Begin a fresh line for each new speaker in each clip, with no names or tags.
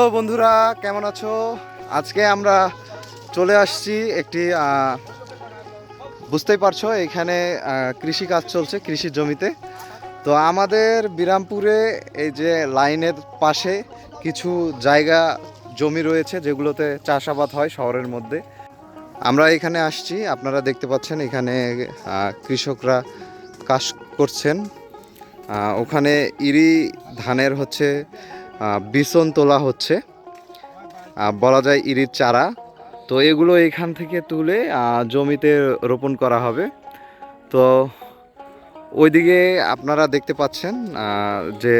তো বন্ধুরা, কেমন আছো? আজকে আমরা চলে আসছি একটি বুঝতেই পারছ, এখানে কৃষি কাজ চলছে, কৃষি জমিতে। তো আমাদের বিরামপুরে এই যে লাইনের পাশে কিছু জায়গা, জমি রয়েছে, যেগুলোতে চাষাবাদ হয় শহরের মধ্যে। আমরা এখানে আসছি, আপনারা দেখতে পাচ্ছেন এখানে কৃষকরা কাজ করছেন। ওখানে ইরি ধানের হচ্ছে বিচন তোলা হচ্ছে। বলা যায় ইরির চারা। তো এগুলো এখান থেকে তুলে জমিতে রোপণ করা হবে। তো ওইদিকে আপনারা দেখতে পাচ্ছেন যে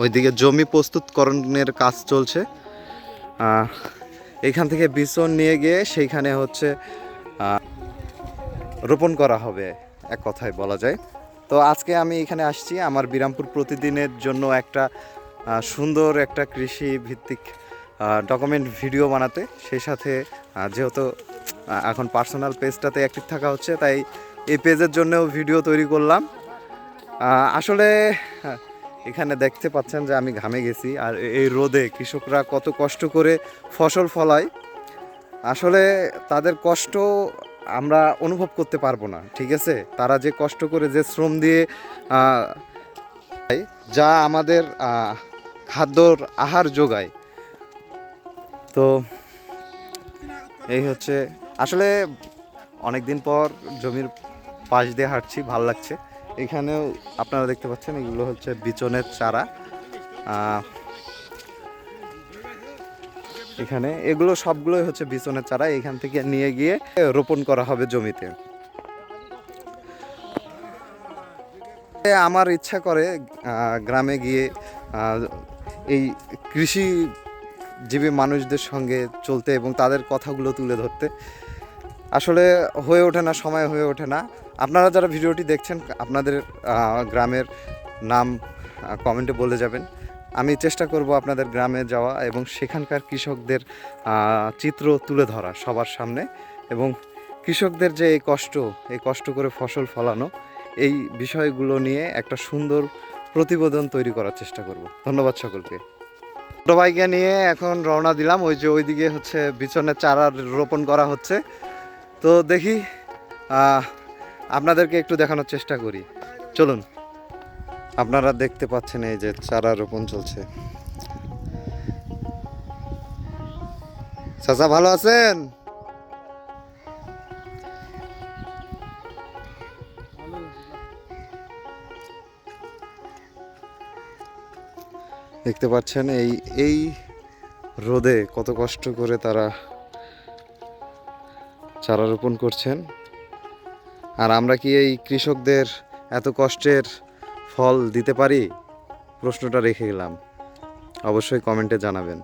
ওইদিকে জমি প্রস্তুতকরণের কাজ চলছে। এখান থেকে বিচন নিয়ে গিয়ে সেইখানে হচ্ছে রোপণ করা হবে, এক কথায় বলা যায়। তো আজকে আমি এখানে আসছি, আমার বিরামপুর প্রতিদিনের জন্য একটা সুন্দর একটা কৃষি ভিত্তিক ডকুমেন্ট ভিডিও বানাতে। সেই সাথে যেহেতু এখন পার্সোনাল পেজটাতে অ্যাক্টিভ থাকা হচ্ছে, তাই এই পেজের জন্যও ভিডিও তৈরি করলাম। আসলে এখানে দেখতে পাচ্ছেন যে আমি ঘামে গেছি, আর এই রোদে কৃষকরা কত কষ্ট করে ফসল ফলায়। আসলে, তাদের কষ্ট আমরা অনুভব করতে পারব না, ঠিক আছে? তারা যে কষ্ট করে যে শ্রম দিয়ে যা আমাদের খাদ্যর আহার যোগায়। তো এই হচ্ছে, আসলে অনেক দিন পর জমির পাশ দিয়ে হাঁটছি, ভালো লাগছে। এখানেও আপনারা দেখতে পাচ্ছেন, এগুলো হচ্ছে বিচনের চারা। এখানে এগুলো সবগুলোই হচ্ছে বিচনের চারা, এখান থেকে নিয়ে গিয়ে রোপণ করা হবে জমিতে। আমার ইচ্ছা করে গ্রামে গিয়ে এই কৃষিজীবী মানুষদের সঙ্গে চলতে এবং তাদের কথাগুলো তুলে ধরতে। আসলে হয়ে ওঠে না, সময় হয়ে ওঠে না। আপনারা যারা ভিডিওটি দেখছেন, আপনাদের গ্রামের নাম কমেন্টে বলে যাবেন। আমি চেষ্টা করব আপনাদের গ্রামে যাওয়া এবং সেখানকার কৃষকদের চিত্র তুলে ধরা সবার সামনে এবং কৃষকদের যে এই কষ্ট এই কষ্ট করে ফসল ফলানো, এই বিষয়গুলো নিয়ে একটা সুন্দর প্রতিবেদন তৈরি করার চেষ্টা করব। ধন্যবাদ সকলকে। ছোট নিয়ে এখন রওনা দিলাম। ওই যে ওইদিকে হচ্ছে বিচনের চারা রোপণ করা হচ্ছে। তো দেখি আপনাদেরকে একটু দেখানোর চেষ্টা করি। চলুন, আপনারা দেখতে পাচ্ছেন এই যে চারা রোপণ চলছে। চাচা, ভালো আছেন? দেখতে পাচ্ছেন এই এই রোদে কত কষ্ট করে তারা চারা রোপণ করছেন। আর আমরা কি এই কৃষকদের এত কষ্টের ফল দিতে পারি? প্রশ্নটা রেখে গেলাম। অবশ্যই কমেন্টে জানাবেন।